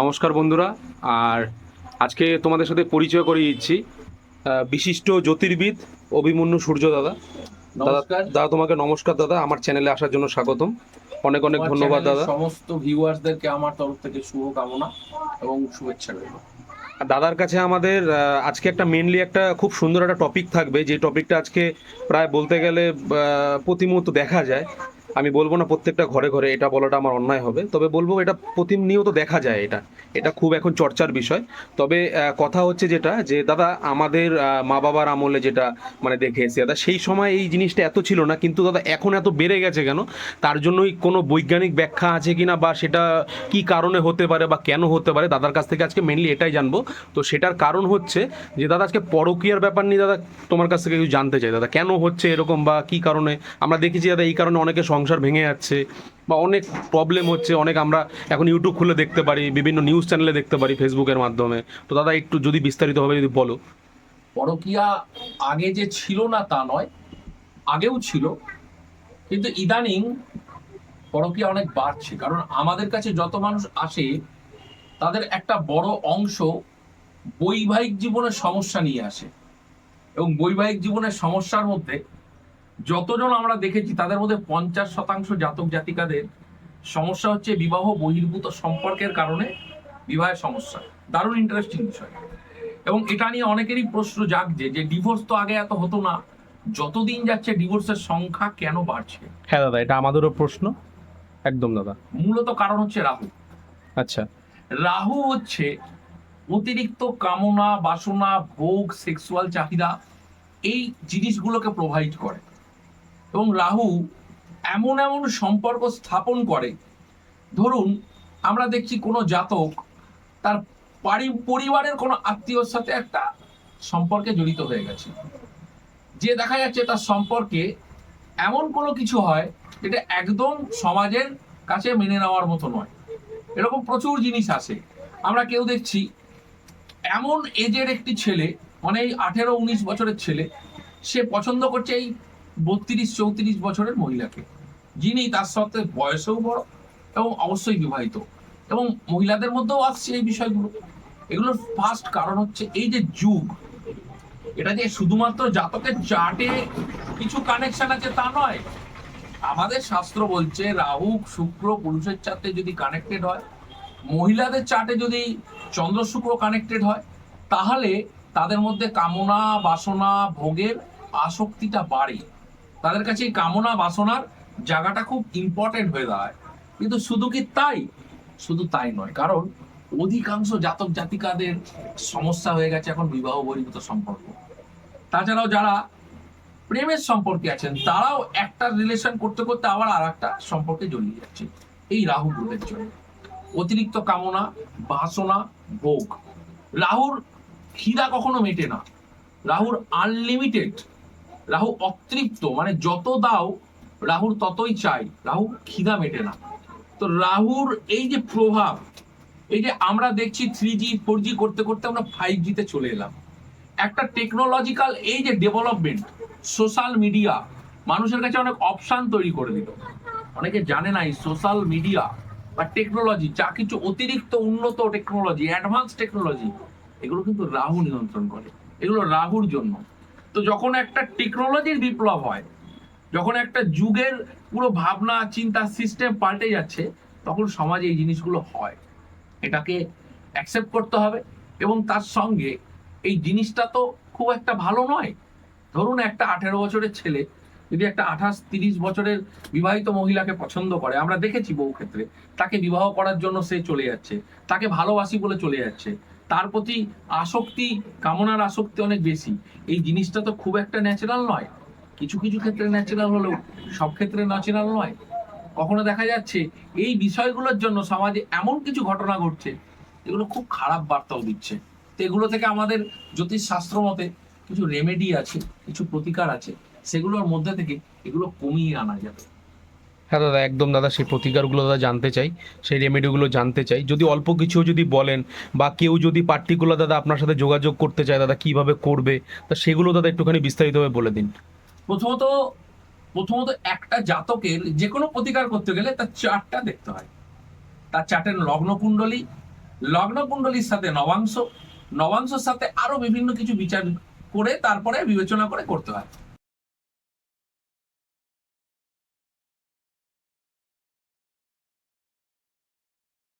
নমস্কার বন্ধুরা। আর আজকে তোমাদের সাথে পরিচয় করিয়ে দিচ্ছি বিশিষ্ট জ্যোতির্বিদ অভিমন্যু সূর্য দাদা। দাদা নমস্কার। দাদা তোমাকে নমস্কার দাদা আমার চ্যানেলে আসার জন্য স্বাগতম। অনেক অনেক ধন্যবাদ দাদা। সমস্ত ভিউয়ার্সদেরকে আমার তরফ থেকে শুভ কামনা এবং শুভেচ্ছা রইল। আর দাদার কাছে আমাদের আজকে একটা মেনলি একটা খুব সুন্দর একটা টপিক থাকবে। যে টপিকটা আজকে প্রায় বলতে গেলে প্রতি মুহূর্ত দেখা যায়। আমি বলব না প্রত্যেকটা ঘরে ঘরে এটা বলাটা আমার অন্যায় হবে, তবে বলব এটা প্রতিনিয়ত দেখা যায় এটা। এটা খুব এখন চর্চার বিষয়। তবে কথা হচ্ছে যেটা, যে দাদা আমাদের মা বাবার আমলে যেটা মানে দেখে এসে দাদা সেই সময় এই জিনিসটা এত ছিল না, কিন্তু দাদা এখন এত বেড়ে গেছে কেন? তার জন্যই কোনো বৈজ্ঞানিক ব্যাখ্যা আছে কি না বা সেটা কি কারণে হতে পারে বা কেন হতে পারে, দাদার কাছ থেকে আজকে মেনলি এটাই জানব। তো সেটার কারণ হচ্ছে যে দাদা আজকে পরকীয়ার ব্যাপার নিয়ে দাদা তোমার কাছ থেকে কিছু জানতে চাই, দাদা কেন হচ্ছে এরকম বা কি কারণে? আমরা দেখেছি দাদা এই কারণে অনেকে সংসার ভেঙে যাচ্ছে বা অনেক প্রবলেম হচ্ছে, অনেক আমরা এখন ইউটিউব খুলে দেখতে পারি, বিভিন্ন নিউজ চ্যানেলে দেখতে পারি ফেসবুকের মাধ্যমে। তো দাদা, একটু যদি বিস্তারিতভাবে যদি বলো। পরকিয়া আগে যে ছিল না তা নয়, আগেও ছিল, কিন্তু ইদানিং পরকিয়া অনেক বাড়ছে। কারণ আমাদের কাছে যত মানুষ আসে, তাদের একটা বড় অংশ বৈবাহিক জীবনের সমস্যা নিয়ে আসে। এবং বৈবাহিক জীবনের সমস্যার মধ্যে যতজন আমরা দেখেছি তাদের মধ্যে পঞ্চাশ শতাংশ জাতক জাতিকাদের সমস্যা হচ্ছে বিবাহ বহির্ভূত সম্পর্কের কারণে বিবাহের সমস্যা। দারুণ ইন্টারেস্টিং বিষয়। এবং এটা নিয়ে অনেকেরই প্রশ্ন জাগছে যে ডিভোর্স তো আগে এত হতো না যতদিন যাচ্ছে ডিভোর্সের সংখ্যা কেন বাড়ছে? হ্যাঁ দাদা এটা আমাদেরও প্রশ্ন। একদম দাদা। মূলত কারণ হচ্ছে রাহু। আচ্ছা। রাহু হচ্ছে অতিরিক্ত কামনা বাসনা ভোগ সেক্সুয়াল চাহিদা এই জিনিসগুলোকে প্রোভাইড করে। এবং রাহু এমন এমন সম্পর্ক স্থাপন করে। ধরুন, আমরা দেখছি কোনো জাতক তার পারি- পরিবারের কোনো আত্মীয়র সাথে একটা সম্পর্কে জড়িত হয়ে গেছে। যে দেখা যাচ্ছে তার সম্পর্কে এমন কোনো কিছু হয় যেটা একদম সমাজের কাছে মেনে নেওয়ার মতো নয়। এরকম প্রচুর জিনিস আসে আমরা কেউ দেখছি এমন এজের একটি ছেলে মানে এই আঠেরো উনিশ বছরের ছেলে, সে পছন্দ করছে এই বত্রিশ, চৌত্রিশ বছরের মহিলাকে। যিনি তার সাথে বয়সেও বড় এবং অবশ্যই বিবাহিত। এবং মহিলাদের মধ্যেও আসছে এই বিষয়গুলো। এগুলোর ফার্স্ট কারণ হচ্ছে এই যে যুগ, এটা যে শুধুমাত্র জাতকের চার্টে কিছু কানেকশন আছে তা নয়। আমাদের শাস্ত্র বলছে, রাহু, শুক্র, পুরুষের চার্টে যদি কানেক্টেড হয়, মহিলাদের চার্টে যদি চন্দ্র, শুক্র কানেক্টেড হয়, তাহলে তাদের মধ্যে কামনা, বাসনা, ভোগের আসক্তিটা বাড়ে। তাদের কাছে এই কামনা বাসনার জায়গাটা খুব ইম্পর্টেন্ট হয়ে দাঁড়ায়। কিন্তু শুধু কি তাই? শুধু তাই নয়, কারণ অধিকাংশ জাতক জাতিকাদের সমস্যা হয়ে গেছে এখন বিবাহ বহির্ভূত সম্পর্ক। তাছাড়াও যারা প্রেমের সম্পর্কে আছেন, তারাও একটা রিলেশন করতে করতে আবার আর একটা সম্পর্কে জড়িয়ে যাচ্ছে। এই রাহু গ্রহের জন্য। অতিরিক্ত কামনা, বাসনা, ভোগ। রাহুর খিদা কখনো মেটে না। রাহুর আনলিমিটেড রাহু অতৃপ্ত মানে যত দাও, রাহুর ততই চাই। রাহু খিদা মেটে না। তো রাহুর এই যে প্রভাব, এই যে আমরা দেখছি থ্রি জি ফোর জি করতে করতে আমরা ফাইভ জিতে চলে এলাম। একটা টেকনোলজিক্যাল এই যে ডেভেলপমেন্ট সোশ্যাল মিডিয়া মানুষের কাছে অনেক অপশান তৈরি করে দিল। অনেকে জানে না এই সোশ্যাল মিডিয়া বা টেকনোলজি যা কিছু অতিরিক্ত উন্নত টেকনোলজি অ্যাডভান্স টেকনোলজি এগুলো কিন্তু রাহু নিয়ন্ত্রণ করে। এগুলো রাহুর জন্য। তো যখন একটা টেকনোলজির বিপ্লব হয়, যখন একটা যুগের পুরো ভাবনা, চিন্তা সিস্টেম পাল্টে যাচ্ছে, তখন সমাজে এই জিনিসগুলো হয়। এটাকে অ্যাকসেপ্ট করতে হবে এবং তার সঙ্গে এই জিনিসটা তো খুব একটা ভালো নয়। ধরুন একটা আঠেরো বছরের ছেলে যদি একটা আঠাশ তিরিশ বছরের বিবাহিত মহিলাকে পছন্দ করে, আমরা দেখেছি বহু ক্ষেত্রে, তাকে বিবাহ করার জন্য সে চলে যাচ্ছে, তাকে ভালোবাসি বলে চলে যাচ্ছে। তার প্রতি আসক্তি, কামনার আসক্তি অনেক বেশি। এই জিনিসটা তো খুব একটা ন্যাচারাল নয়। কিছু কিছু ক্ষেত্রে ন্যাচারাল হলেও, সব ক্ষেত্রে ন্যাচারাল নয়। কখনো দেখা যাচ্ছে, এই বিষয়গুলোর জন্য সমাজে এমন কিছু ঘটনা ঘটছে এগুলো খুব খারাপ বার্তাও দিচ্ছে। তো এগুলো থেকে আমাদের জ্যোতিষ শাস্ত্র মতে কিছু রেমেডি আছে, কিছু প্রতিকার আছে, সেগুলোর মধ্যে থেকে এগুলো কমিয়ে আনা যাবে। হ্যাঁ দাদা, একদম দাদা, সেই প্রতিকারগুলো দাদা জানতে চাই, সেই রেমেডিগুলো জানতে চাই। যদি অল্প কিছু যদি বলেন বা কেউ যদি পার্টিকুলার দাদা আপনার সাথে যোগাযোগ করতে চায়, দাদা কীভাবে করবে, তা সেগুলো দাদা একটুখানি বিস্তারিতভাবে বলে দিন। প্রথমত প্রথমত একটা জাতকের যে কোনো প্রতিকার করতে গেলে তার চার্টটা দেখতে হয়। তার চার্টের লগ্ন কুণ্ডলী লগ্ন কুণ্ডলীর সাথে নবাংশ, নবাংশের সাথে আরও বিভিন্ন কিছু বিচার করে, তারপরে বিবেচনা করে করতে হয়।